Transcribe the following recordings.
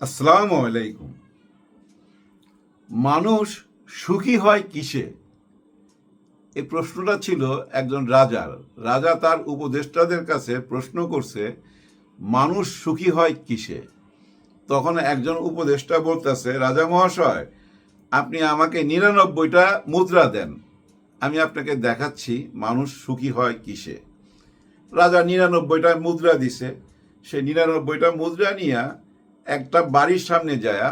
আসসালামু আলাইকুম। মানুষ সুখী হয় কিসে? এই প্রশ্নটা ছিল একজন রাজার। রাজা তার উপদেষ্টাদের কাছে প্রশ্ন করছে, মানুষ সুখী হয় কিসে? তখন একজন উপদেষ্টা বলতেছে, রাজা মহাশয়, আপনি আমাকে নিরানব্বইটা মুদ্রা দেন। আমি আপনাকে দেখাচ্ছি মানুষ সুখী হয় কিসে। রাজা নিরানব্বইটা মুদ্রা দিছে। সেই নিরানব্বইটা মুদ্রা নিয়ে একটা বাড়ির সামনে যায়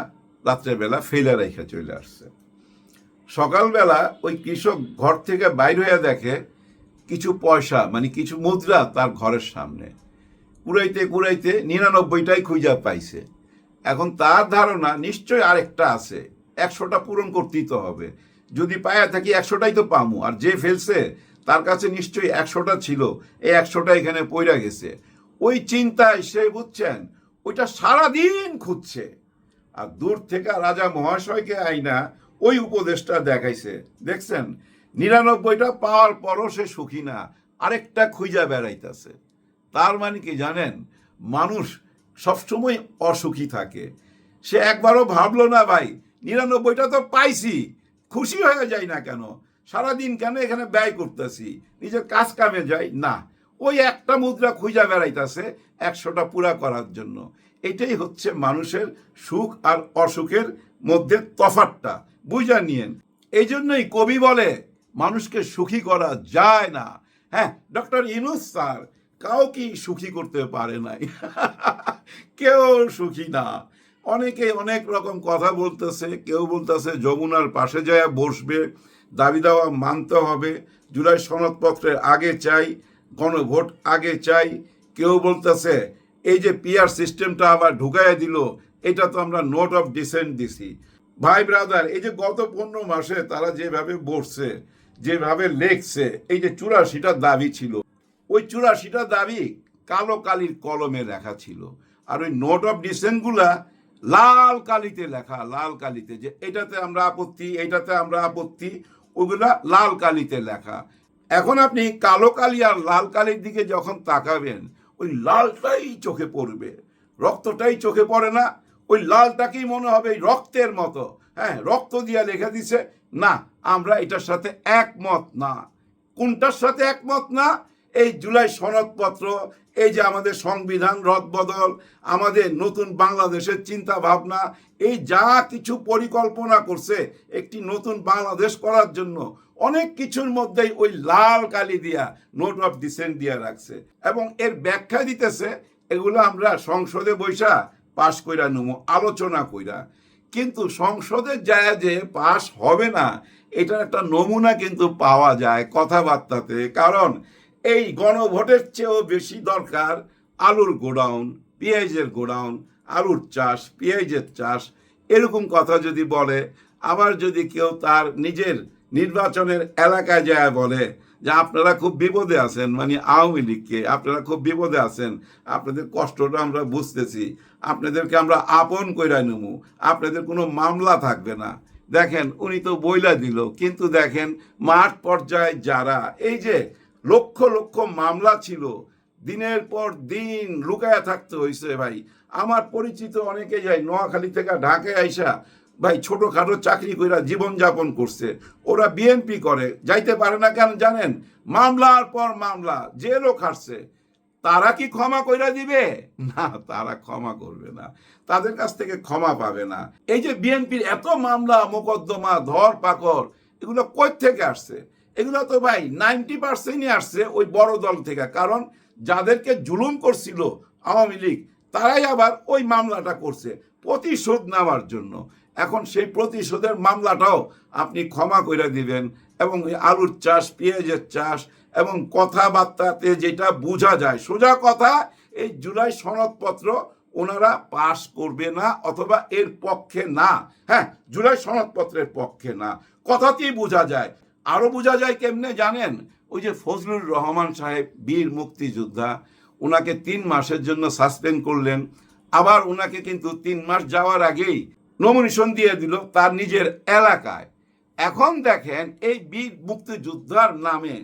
রাত্রেবেলা ফেলে রেখে চলে আসছে। সকালবেলা ওই কৃষক ঘর থেকে বাইর হয়ে দেখে কিছু পয়সা মানে কিছু মুদ্রা তার ঘরের সামনে। কুড়াইতে কুড়াইতে নিরানব্বইটাই খুঁজা পাইছে। এখন তার ধারণা নিশ্চয় আরেকটা আছে, একশোটা পূরণ করতেই তো হবে। যদি পায়া থাকি একশোটাই তো পামু, আর যে ফেলছে তার কাছে নিশ্চয়ই একশোটা ছিল, এই একশোটা এখানে পইরা গেছে। ওই চিন্তায় সে বুঝছেন ওইটা সারাদিন খুঁজছে। আর দূর থেকে রাজা মহাশয়কে আইনা ওই উপদেশটা দেখাইছে। দেখছেন? নিরানব্বইটা পাওয়ার পরও সে সুখী না, আরেকটা খুঁজা বেড়াইতেছে। তার মানে কি জানেন? মানুষ সবসময় অসুখী থাকে। সে একবারও ভাবলো না, ভাই, নিরানব্বইটা তো পাইছি, খুশি হয়ে যাই না কেন? সারাদিন কেন এখানে ব্যয় করতেছি? নিজের কাজ কামে যাই? না, ওই একটা মুদ্রা খুঁজা বেড়াইতেছে একশোটা পুরা করার জন্য। এটাই হচ্ছে মানুষের সুখ আর অসুখের মধ্যে তফাতটা বুঝা নিয়েন। এই জন্যই কবি বলে, মানুষকে সুখী করা যায় না। হ্যাঁ ডক্টর ইনুস স্যার কাউকে সুখী করতে পারে নাই। কেউ সুখী না। অনেকে অনেক রকম কথা বলতেছে, কেউ বলতেছে যমুনার পাশে যায় বসবে, দাবি দাওয়া মানতে হবে, জুলাই সনদপত্রের আগে চাই, গণভোট আগে চাই, কেউ বলতেছে এই যে পিয়ার সিস্টেমটা আবার ঢুকাইয়া দিল, এটা তো আমরা নোট অফ ডিসেন্ট দিছি। ভাই ব্রাদার এই যে গত পনেরো মাসে তারা যেভাবে বসছে, যেভাবে লেখছে, এই যে চুরাশিটা দাবি ছিল, ওই চুরাশিটা দাবি কালো কালির কলমে লেখা ছিল। আর ওই নোট অফ ডিসেন্টগুলা লাল কালিতে লেখা, লাল কালিতে যে এটাতে আমরা আপত্তি এইটাতে আমরা আপত্তি, ওগুলা লাল কালিতে লেখা। এখন আপনি কালো কালি আর লাল কালির দিকে যখন তাকাবেন ওই লালটাই চোখে পড়বে। রক্তটাই চোখে পড়ে না। ওই লালটাকেই মনে হবে রক্তের মতো। হ্যাঁ রক্ত দিয়া লেখা দিছে, না, আমরা এটার সাথে একমত না। কোনটার সাথে একমত না? এই জুলাই সনদপত্র, এই যে আমাদের সংবিধান রদবদল, আমাদের নতুন বাংলাদেশের চিন্তা ভাবনা এই যা কিছু পরিকল্পনা করছে একটি নতুন বাংলাদেশ করার জন্য অনেক কিছুর মধ্যেই ওই লাল কালি দিয়া নোট অফ ডিসেন্ট দিয়া রাখছে। এবং এর ব্যাখ্যা দিতেছে, এগুলো আমরা সংসদে বৈশা পাশ কইরা নেব, আলোচনা কইরা। কিন্তু সংসদের যায় যে পাশ হবে না, এটার একটা নমুনা কিন্তু পাওয়া যায় কথাবার্তাতে। কারণ এই গণভোটের চেয়েও বেশি দরকার আলুর গোডাউন, পেঁয়াজের গোডাউন, আলুর চাষ, পেঁয়াজের চাষ, এরকম কথা যদি বলে, আবার যদি কেউ তার নিজের নির্বাচনের এলাকায় যায় বলে যে আপনারা খুব বিপদে আছেন মানে আওয়ামী লীগকে আপনারা খুব বিপদে আছেন, আপনাদের কষ্টটা আমরা বুঝতেছি, আপনাদেরকে আমরা আপন কইরা নেব আপনাদের কোনো মামলা থাকবে না। দেখেন, উনি তো বইলা দিল, কিন্তু দেখেন মাঠ পর্যায়ে যারা, এই যে লক্ষ লক্ষ মামলা ছিল, দিনের পর দিন লুকায়া থাকতে হয়েছে ভাই। আমার পরিচিত অনেকে যায়, নোয়াখালী থেকে ঢাকায় আইসা ভাই, ছোটখাটো চাকরি কইরা জীবনযাপন করছে। ওরা বিএনপি করে, যাইতে পারে না কেন জানেন? মামলার পর মামলা, জেলও খাটছে। তারা কি ক্ষমা কইরা দিবে? না, তারা ক্ষমা করবে না। তাদের কাছ থেকে ক্ষমা পাবে না। এই যে বিএনপির এত মামলা, মোকদ্দমা ধর পাকড় এগুলো কই থেকে আসছে? এগুলো তো ভাই, নাইনটি পার্সেন্টই আসছে ওই বড় দল থেকে। কারণ যাদেরকে জুলুম করছিল আওয়ামী লীগ, তারাই আবার ওই মামলাটা করছে প্রতিশোধ নেওয়ার জন্য। এখন সেই প্রতিশোধের মামলাটাও আপনি ক্ষমা করে দিবেন এবং আলুর চাষ, পেঁয়াজের চাষ এবং কথাবার্তাতে যেটা বোঝা যায়, সোজা কথা, এই জুলাই সনদপত্র ওনারা পাশ করবে না অথবা এর পক্ষে না। হ্যাঁ জুলাই সনদপত্রের পক্ষে না। কথাতেই বোঝা যায়। আরও বোঝা যায় কেমনে জানেন? ওই যে ফজলুর রহমান সাহেব, বীর মুক্তিযোদ্ধা, ওনাকে তিন মাসের জন্য সাসপেন্ড করলেন। আবার ওনাকে কিন্তু তিন মাস যাওয়ার আগেই নমিনেশন দিয়ে দিল তার নিজের এলাকায়। এখন দেখেন এই বীর মুক্তিযোদ্ধার নামে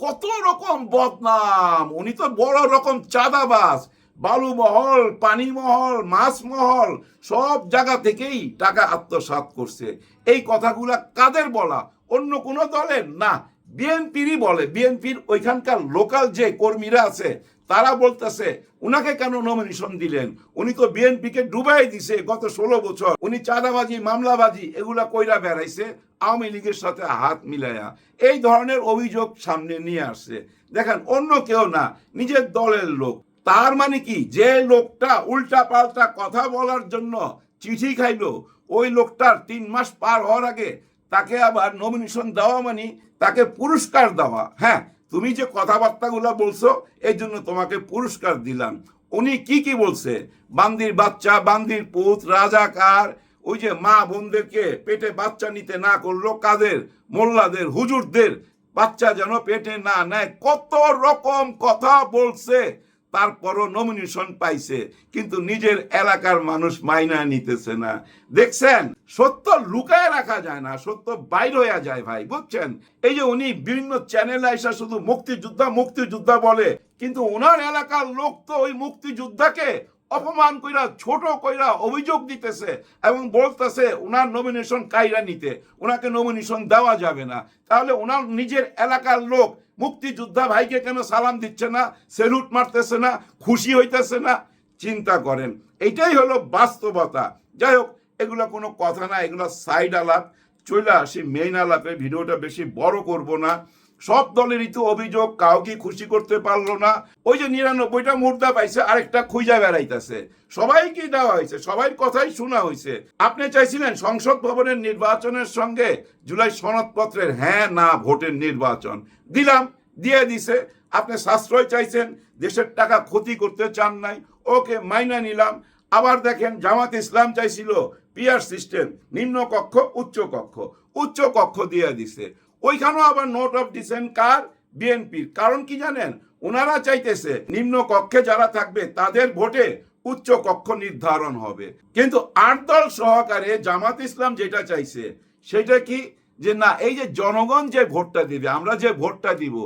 কত রকম বদনাম। উনি তো বড় রকম চাঁদাবাস বালু মহল পানি মহল মাছ মহল সব জায়গা থেকেই টাকা আত্মসাৎ করছে। এই কথাগুলা কাদের বলা? অন্য কোনো দলের? না, বিএনপিরই বলে। বিএনপির ওইখানকার লোকাল যে কর্মীরা আছে তারা বলতেছে, উনাকে কেন নমিনেশন দিলেন? উনি তো বিএনপিকে ডুবাই দিছে গত ষোলো বছর। উনি চাঁদাবাজি, মামলাবাজি, এগুলা কইরা বেড়াইছে, আওয়ামী লীগের সাথে হাত মিলাইয়া। এই ধরনের অভিযোগ সামনে নিয়ে আসছে। দেখেন, অন্য কেউ না, নিজের দলের লোক। তার মানে কি? যে লোকটা উল্টা পাল্টা কথা বলার জন্য চিঠি খাইলো, ওই লোকটার তিন মাস পার হওয়ার আগে তাকে আবার নমিনেশন দেওয়া মানে তাকে পুরস্কার দেওয়া। হ্যাঁ তুমি যে কথাবার্তাগুলো বলছো এই জন্য তোমাকে পুরস্কার দিলাম। উনি কি কি বলছে? বান্দির বাচ্চা, বান্দির পুত রাজাকার ওই যে মা বোনদেরকে পেটে বাচ্চা নিতে না করল, কাদের? মোল্লাদের, হুজুরদের। বাচ্চা যেন পেটে না নেয়। কত রকম কথা বলছে। তারপরও নমিনেশন পাইছে, কিন্তু নিজের এলাকার মানুষ মাইনা নিতেছে না। দেখছেন, সত্য লুকায় রাখা যায় না, সত্য বাইর হয়ে যায় ভাই, বুঝছেন? এই যে উনি বিভিন্ন চ্যানেলে এসে শুধু মুক্তিযোদ্ধা মুক্তিযোদ্ধা বলে, কিন্তু ওনার এলাকার লোক তো ওই মুক্তিযোদ্ধাকে অপমান কইরা, ছোট কইরা অভিযোগ দিতেছে এবং বলতেছে ওনার নমিনেশন কাইরা নিতে ওনাকে নমিনেশন দেওয়া যাবে না। তাহলে ওনার নিজের এলাকার লোক মুক্তিযোদ্ধা ভাইকে কেন সালাম দিচ্ছে না, সেলুট মারতেছে না, খুশি হইতেছে না? চিন্তা করেন। এটাই হলো বাস্তবতা। যাই হোক, এগুলো কোনো কথা না, এগুলো সাইড আলাপ। চলে আসি মেইন আলাপে, ভিডিওটা বেশি বড় করব না। সব দলেরই তো অভিযোগ, কাউকে খুশি করতে পারল না। ওই যে নিরানব্বইটা মুর্দা পাইছে, আরেকটা খুঁজা বেড়াইতেছে। সবাইকে দেওয়া হয়েছে সবাই কথাই শোনা হয়েছে। আপনি চাইছিলেন সংসদ ভবনের নির্বাচনের সঙ্গে জুলাই সনদপত্রের হ্যাঁ না ভোটের নির্বাচন। দিলাম, দিয়ে দিছে। আপনি সাশ্রয় চাইছেন, দেশের টাকা ক্ষতি করতে চান নাই। ওকে মাইনা নিলাম। আবার দেখেন জামাত ইসলাম চাইছিল পিয়ার সিস্টেম নিম্ন কক্ষ উচ্চ কক্ষ উচ্চ কক্ষ দিয়ে দিছে। ওইখানেও আবার নোট অফ ডিসেন্ট কার? বিএনপির কারণ কি জানেন? ওনারা চাইতেছে নিম্ন কক্ষে যারা থাকবে তাদের ভোটে উচ্চ কক্ষ নির্ধারণ হবে। কিন্তু আট দল সহকারে জামাত ইসলাম যেটা চাইছে, সেটা কি? যে না, এই যে জনগণ যে ভোটটা দিবে, আমরা যে ভোটটা দিব,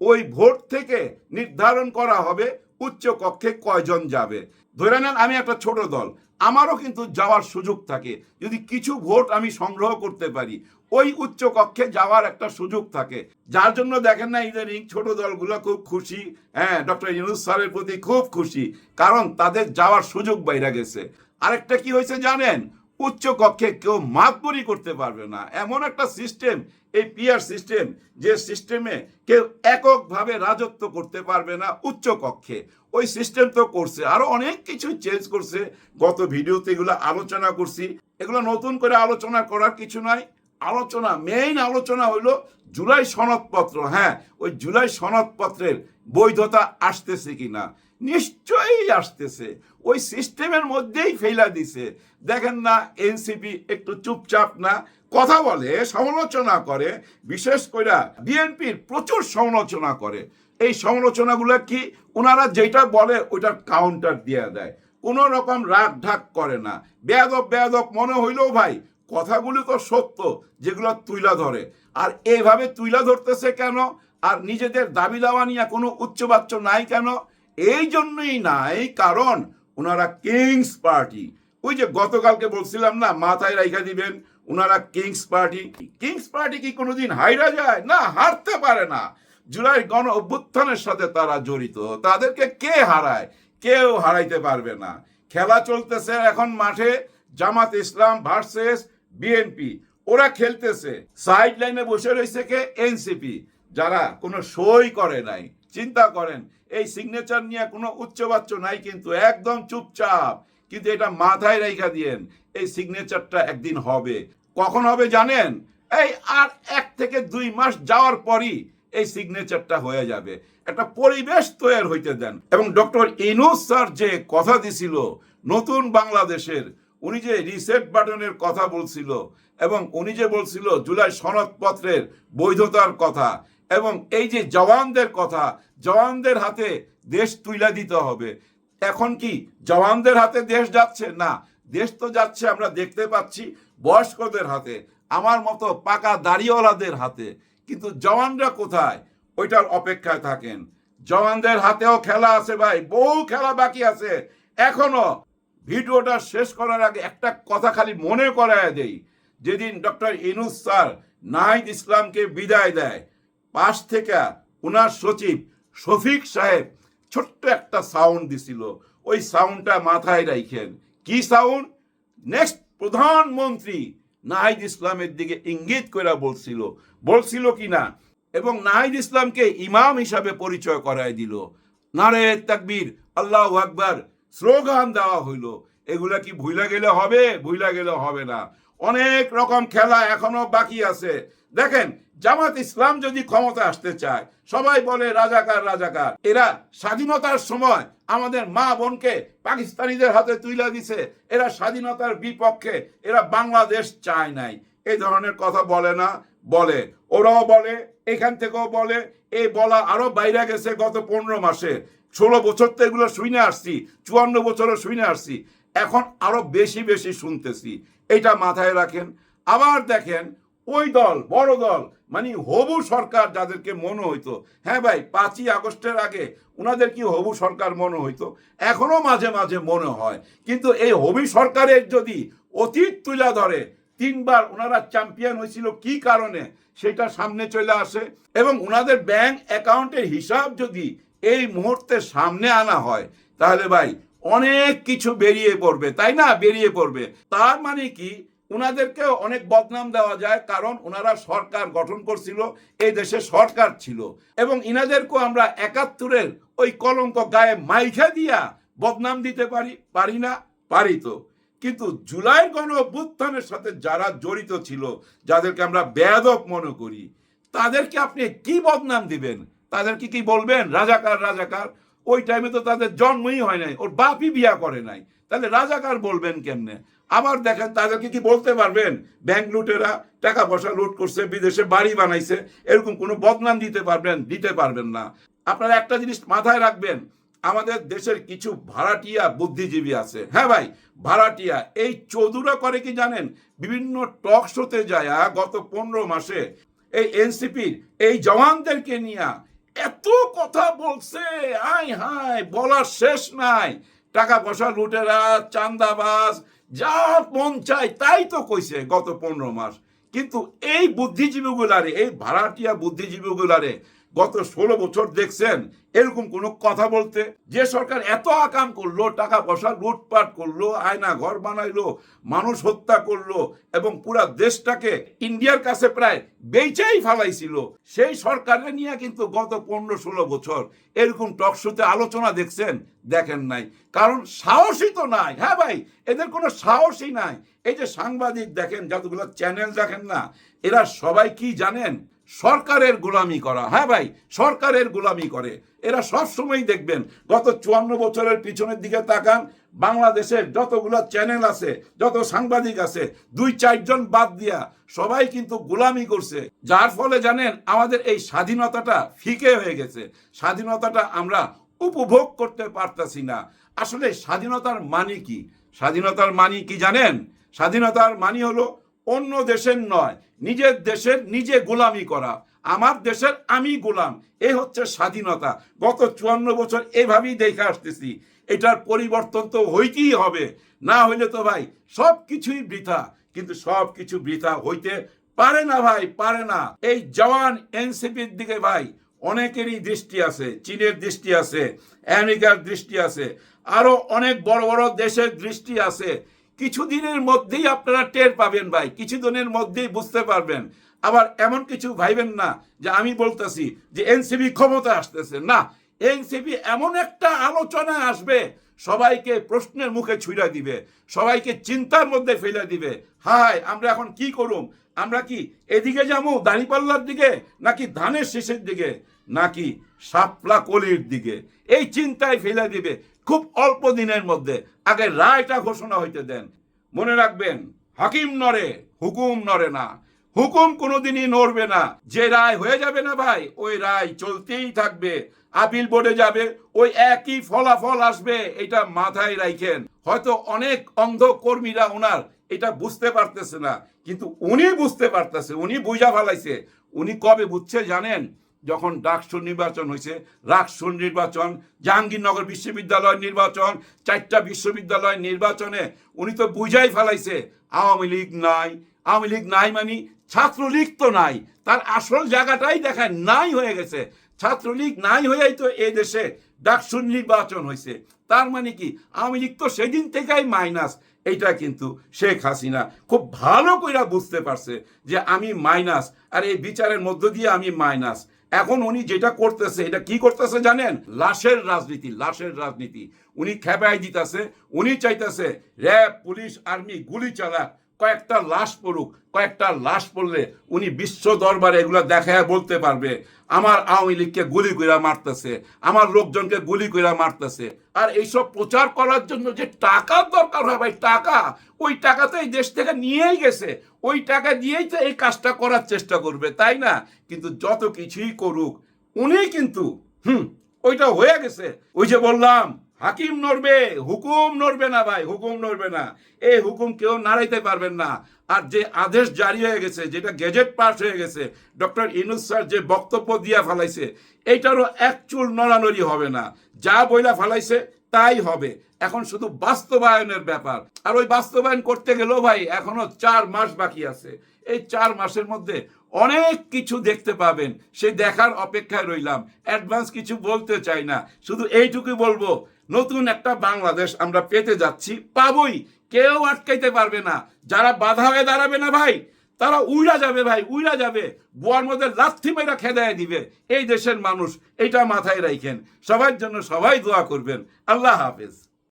ওই ভোট থেকে নির্ধারণ করা হবে উচ্চ কক্ষে কয়জন যাবে। ধরে নেন, আমি একটা ছোট দল, আমারও কিন্তু যাওয়ার সুযোগ থাকে। যদি কিছু ভোট আমি সংগ্রহ করতে পারি ওই উচ্চ কক্ষে যাওয়ার একটা সুযোগ থাকে। যার জন্য দেখেন না ইদানিং ছোট দলগুলো খুব খুশি। হ্যাঁ ডক্টর ইউনুস স্যারের প্রতি খুব খুশি। কারণ তাদের যাওয়ার সুযোগ বাইরে গেছে। আরেকটা কি হয়েছে জানেন? উচ্চ কক্ষে কেউ মাতবরি করতে পারবে না। এমন একটা সিস্টেম এই পিয়ার সিস্টেম যে সিস্টেমে কেউ এককভাবে রাজত্ব করতে পারবে না উচ্চ কক্ষে। ওই সিস্টেম তো করছে। আরও অনেক কিছু চেঞ্জ করছে। গত ভিডিওতে এগুলো আলোচনা করছি। এগুলো নতুন করে আলোচনা করার কিছু নাই। আলোচনা মেইন আলোচনা হইল জুলাই সনদপত্র হ্যাঁ ওই জুলাই সনদপত্রের বৈধতা আসতেছে কিনা? নিশ্চয়ই আসতেছে। ওই সিস্টেমের মধ্যেই ফেলা দিছে। দেখেন না এনসিপি একটু চুপচাপ না, কথা বলে, সমালোচনা করে, বিশেষ করে বিএনপির প্রচুর সমালোচনা করে। এই সমালোচনাগুলো কি ওনারা যেটা বলে, ওইটার কাউন্টার দিয়ে দেয়। কোনো রকম রাগ ঢাক করে না। বেয়াদব বেয়াদব মনে হইলেও ভাই কথাগুলি তো সত্য যেগুলো তুইলা ধরে। আর এইভাবে তুইলা ধরতেছে কেন? আর নিজেদের দাবি দাওয়া নিয়ে কোনো উচ্চবাচ্য নাই কেন? এই জন্যই নাই, কারণ ওনারা কিংস পার্টি। ওই যে গতকালকে বলছিলাম না, মাথায় রাইখা দিবেন ওনারা কিংস পার্টি। কিংস পার্টি কি কোনোদিন হাইরা যায়? না, হারতে পারে না। জুলাই গণ অভ্যুত্থানের সাথে তারা জড়িত। তাদেরকে কে হারায়? কেউ হারাইতে পারবে না। খেলা চলতেছে এখন মাঠে, জামাত ইসলাম ভার্সেস বিএনপি ওরা খেলতেছে। সাইড লাইনে বসে রয়েছে কে? এনসিপি যারা কোনো সই করে নাই, চিন্তা করেন, এই সিগনেচার নিয়ে কোনো উচ্চবাচ্য নাই কিন্তু একদম চুপচাপ, কিন্তু এটা মাথায় রেখা দিয়েন, এই সিগনেচারটা একদিন হবে। কখন হবে জানেন? এই আর এক থেকে দুই মাস যাওয়ার পরই এই সিগনেচারটা হয়ে যাবে। একটা পরিবেশ তৈরি হইতে দেন। এবং ডক্টর ইনুস স্যার যে কথা দিছিল, নতুন বাংলাদেশের উনি যে রিসেট বাটনের কথা বলছিল এবং উনি যে বলছিল জুলাই সনদপত্রের বৈধতার কথা এবং এই যে জওয়ানদের কথা, জওয়ানদের হাতে দেশ তুইলা দিতে হবে। এখন কি জওয়ানদের হাতে দেশ যাচ্ছে? না, দেশ তো যাচ্ছে, আমরা দেখতে পাচ্ছি বয়স্কদের হাতে, আমার মতো পাকা দাড়িওয়ালাদের হাতে। কিন্তু জওয়ানরা কোথায়? ওইটার অপেক্ষায় থাকেন। জওয়ানদের হাতেও খেলা আছে ভাই, বহু খেলা বাকি আছে। এখনও ভিডিওটা শেষ করার আগে একটা কথা খালি মনে করায় দেই। যেদিন ডক্টর ইনুস স্যার নাহিদ ইসলামকে বিদায় দেয়, পাশ থেকে উনার সচিব শফিক সাহেব ছোট্ট একটা সাউন্ড দিছিল। ওই সাউন্ডটা মাথায় রাখেন কি সাউন্ড নেক্সট প্রধানমন্ত্রী নাহিদ ইসলামের দিকে ইঙ্গিত করে বলছিল। বলছিল কি না এবং নাহিদ ইসলামকে ইমাম হিসাবে পরিচয় করায় দিল। নারে তাকবীর আল্লাহ আকবার। স্লোগান দেওয়া হইল। এগুলা কি ভুইলা গেলে হবে, ভুইলা গেলে হবে না। অনেক রকম খেলা এখনও বাকি আছে। দেখেন, জামাত ইসলাম যদি ক্ষমতা আসতে চায়, সবাই বলে রাজাকার রাজাকার। এরা স্বাধীনতার সময় আমাদের মা বোনকে পাকিস্তানিদের হাতে তুলে দিছে। এরা স্বাধীনতার বিপক্ষে, এরা বাংলাদেশ চায় নাই। এই ধরনের কথা বলে না, বলে। ওরাও বলে, এখান থেকেও বলে। এই বলা আরও বাইরে গেছে গত পনেরো মাসে। ষোলো বছর তো এগুলো শুনে আসছি, চুয়ান্ন বছরও শুনে আসছি, এখন আরও বেশি বেশি শুনতেছি। এটা মাথায় রাখেন। আবার দেখেন, ওই দল, বড় দল মানে হবু সরকার যাদেরকে মনে হইতো হ্যাঁ ভাই, পাঁচই আগস্টের আগে ওনাদের কি হবু সরকার মনে হইতো? এখনও মাঝে মাঝে মনে হয়। কিন্তু এই হবি সরকারের যদি অতীত তুলা ধরে তিনবার ওনারা চ্যাম্পিয়ন হয়েছিল কি কারণে? সেটা সামনে চলে আসে। এবং ওনাদের ব্যাংক অ্যাকাউন্টের হিসাব যদি এই মুহূর্তে সামনে আনা হয়, তাহলে ভাই অনেক কিছু বেরিয়ে পড়বে, তাই না? বেরিয়ে পড়বে। তার মানে কি? ওনাদেরকে অনেক বদনাম দেওয়া যায়, কারণ ওনারা সরকার গঠন করছিল, এই দেশে সরকার ছিল। এবং ইনাদেরকেও আমরা একাত্তরের ওই কলঙ্ক গায়ে মাইখা দিয়া বদনাম দিতে পারি পারি না? পারি তো। কিন্তু জুলাই গণ অভ্যুত্থানের সাথে যারা জড়িত ছিল, যাদেরকে আমরা বেয়াদব মনে করি, তাদেরকে আপনি কি বদনাম দিবেন? তাদেরকে কি বলবেন? রাজাকার রাজাকার। ওই টাইমে তো তাদের জন্মই হয় নাই। ওর বাপই বিয়া করে নাই। তাহলে রাজাকার বলবেন কেমনে? আবার দেখেন তাদেরকে কি বলতে পারবেন? ব্যাংক লুটেরা টাকা পয়সা লুট করছে, বিদেশে বাড়ি বানাইছে। এরকম কোনো বদনাম দিতে পারবেন? দিতে পারবেন না। আপনারা একটা জিনিস মাথায় রাখবেন। আমাদের দেশের কিছু ভাড়াটিয়া বুদ্ধিজীবী আছে। হ্যাঁ ভাই, ভাড়াটিয়া। এই চৌধুরা করে কি জানেন? বিভিন্ন টক শোতে যায় গত পনেরো মাসে। এই এনসিপির এই জওয়ানদেরকে নিয়ে এত কথা বলছে আই হাই, বলার শেষ নাই। টাকা পয়সা লুটেরা, চান্দাবাজ, যা মন চাই তাই তো কইছে গত পনেরো মাস। কিন্তু এই বুদ্ধিজীবীগুলারে, এই ভাড়াটিয়া বুদ্ধিজীবীগুলারে গত ষোলো বছর দেখছেন এরকম কোনো কথা বলতে, যে সরকার এত আকাম করল, টাকা পয়সা লুটপাট করল, আয়না ঘর বানাইলো, মানুষ হত্যা করল, এবং পুরা দেশটাকে ইন্ডিয়ার কাছে প্রায় বেচাই ফালাইছিল, সেই সরকারের নিয়ে কিন্তু গত পনেরো ষোলো বছর এরকম টকশোতে আলোচনা দেখছেন, দেখেন নাই। কারণ সাহসই তো নাই হ্যাঁ ভাই? এদের কোনো সাহসই নাই। এই যে সাংবাদিক দেখেন, যতগুলো চ্যানেল দেখেন না, এরা সবাই কি জানেন? সরকারের গোলামি করা হ্যাঁ ভাই? সরকারের গোলামি করে। এরা সব সময় দেখবেন, গত চুয়ান্ন বছরের পিছনের দিকে তাকান বাংলাদেশের যতগুলো চ্যানেল আছে, যত সাংবাদিক আছে, দুই চারজন বাদ দিয়া সবাই কিন্তু গোলামি করছে। যার ফলে জানেন, আমাদের এই স্বাধীনতাটা ফিকে হয়ে গেছে। স্বাধীনতাটা আমরা উপভোগ করতে পারতাছি না। আসলে স্বাধীনতার মানে কি? স্বাধীনতার মানে কি জানেন? স্বাধীনতার মানে হলো অন্য দেশের নয়, নিজের দেশের নিজে গোলামি করা। আমার দেশের আমি গোলাম। এ হচ্ছে স্বাধীনতা। গত চুয়ান্ন বছর এভাবেই দেখে আসতেছি। এটার পরিবর্তন তো হইতেই হবে। না হইলে তো ভাই সব কিছুই বৃথা। কিন্তু সব কিছু বৃথা হইতে পারে না ভাই, পারে না। এই জওয়ান এনসিপির দিকে ভাই অনেকেরই দৃষ্টি আছে, চীনের দৃষ্টি আছে, আমেরিকার দৃষ্টি আছে, আরও অনেক বড় বড় দেশের দৃষ্টি আছে। কিছুদিনের মধ্যেই আপনারা টের পাবেন ভাই, কিছুদিনের মধ্যেই বুঝতে পারবেন। আবার এমন কিছু ভাইবেন না যে আমি বলতেছি যে এনসিপি ক্ষমতা আসতেছে। না, এনসিপি এমন একটা আলোচনা আসবে, সবাইকে প্রশ্নের মুখে ছুঁড়া দিবে, সবাইকে চিন্তার মধ্যে ফেলে দিবে। হাই আমরা এখন কি করুম? আমরা কি এদিকে যাব দাঁড়িপাল্লার দিকে, নাকি ধানের শেষের দিকে, নাকি শাপলা কলির দিকে? এই চিন্তায় ফেলে দিবে খুব অল্প দিনের মধ্যে। আগে রায়টা ঘোষণা হইতে দেন। মনে রাখবেন, হাকিম নরে হুকুম নরে না। হুকুম কোনোদিনই নড়বে না। যে রায় হয়ে যাবে না ভাই, ওই রায় চলতেই থাকবে। আপিল বোর্ডে যাবে, ওই একই ফলাফল আসবে, এটা মাথায় রাখেন হয়তো অনেক অন্ধ কর্মীরা ওনার, এটা বুঝতে পারতেছে না। কিন্তু উনি বুঝতে পারতেছে, উনি বুঝা ফেলাইছে। উনি কবে বুঝছে জানেন? যখন ডাকসুর নির্বাচন হয়েছে রাকসুর নির্বাচন, জাহাঙ্গীরনগর বিশ্ববিদ্যালয় নির্বাচন, চারটা বিশ্ববিদ্যালয় নির্বাচনে উনি তো বুঝাই ফেলাইছে, আওয়ামী লীগ নাই আওয়ামী লীগ নাই মানে ছাত্রলীগ তো নাই। তার আসল জায়গাটাই দেখায় নাই হয়ে গেছে। ছাত্রলীগ নাই হয়েই তো এই দেশে ডাকসুর নির্বাচন হয়েছে। তার মানে কি? আওয়ামী লীগ তো সেদিন থেকেই মাইনাস। এইটা কিন্তু শেখ হাসিনা খুব ভালো কইরা বুঝতে পারছে যে আমি মাইনাস আর এই বিচারের মধ্য দিয়ে আমি মাইনাস। এখন উনি যেটা করতেছে, এটা কি করতেছে জানেন? লাশের রাজনীতি লাশের রাজনীতি। উনি খেপাই দিতেছে, উনি চাইতেছে, র্যাব, পুলিশ, আর্মি, গুলি চালাক কয়েকটা লাশ পড়ুক, কয়েকটা লাশ পড়লে উনি বিশ্ব দরবারে এগুলো দেখায় বলতে পারবে, আমার আওয়ামী লীগকে গুলি কইরা মারতেছে, আমার লোকজনকে গুলি কইরা মারতেছে। আর এইসব প্রচার করার জন্য যে টাকার দরকার হয় ভাই, টাকা, ওই টাকা তো এই দেশ থেকে নিয়েই গেছে, ওই টাকা দিয়েই তো এই কাজটা করার চেষ্টা করবে, তাই না? কিন্তু যত কিছুই করুক, উনি কিন্তু, হুম, ওইটা হয়ে গেছে। ওই যে বললাম হাকিম নড়বে, হুকুম নড়বে না ভাই, হুকুম নড়বে না। এই হুকুম কেউ নাড়াইতে পারবেন না। আর যে আদেশ জারি হয়ে গেছে, যেটা গেজেট পাস হয়ে গেছে, ডক্টর ইনুস স্যার যে বক্তব্য দিয়া ফেলাইছে, এইটারও এক চুল নড়ানড়ি হবে না। যা বইলা ফেলাইছে, তাই হবে। এখন শুধু বাস্তবায়নের ব্যাপার। আর ওই বাস্তবায়ন করতে গেলেও ভাই, এখনও চার মাস বাকি আছে। এই চার মাসের মধ্যে অনেক কিছু দেখতে পাবেন। সেই দেখার অপেক্ষায় রইলাম। অ্যাডভান্স কিছু বলতে চাই না। শুধু এইটুকু বলব নতুন একটা বাংলাদেশ আমরা পেতে যাচ্ছি, পাবই। কেউ আটকাইতে পারবে না। যারা বাধা হয়ে দাঁড়াবে না ভাই, তারা উইরা যাবে ভাই, উইরা যাবে। গোয়ার মধ্যে লাথি মেয়েরা খেদায় দিবে। এই দেশের মানুষ এটা মাথায় রাখেন সবার জন্য সবাই দোয়া করবেন। আল্লাহ হাফেজ।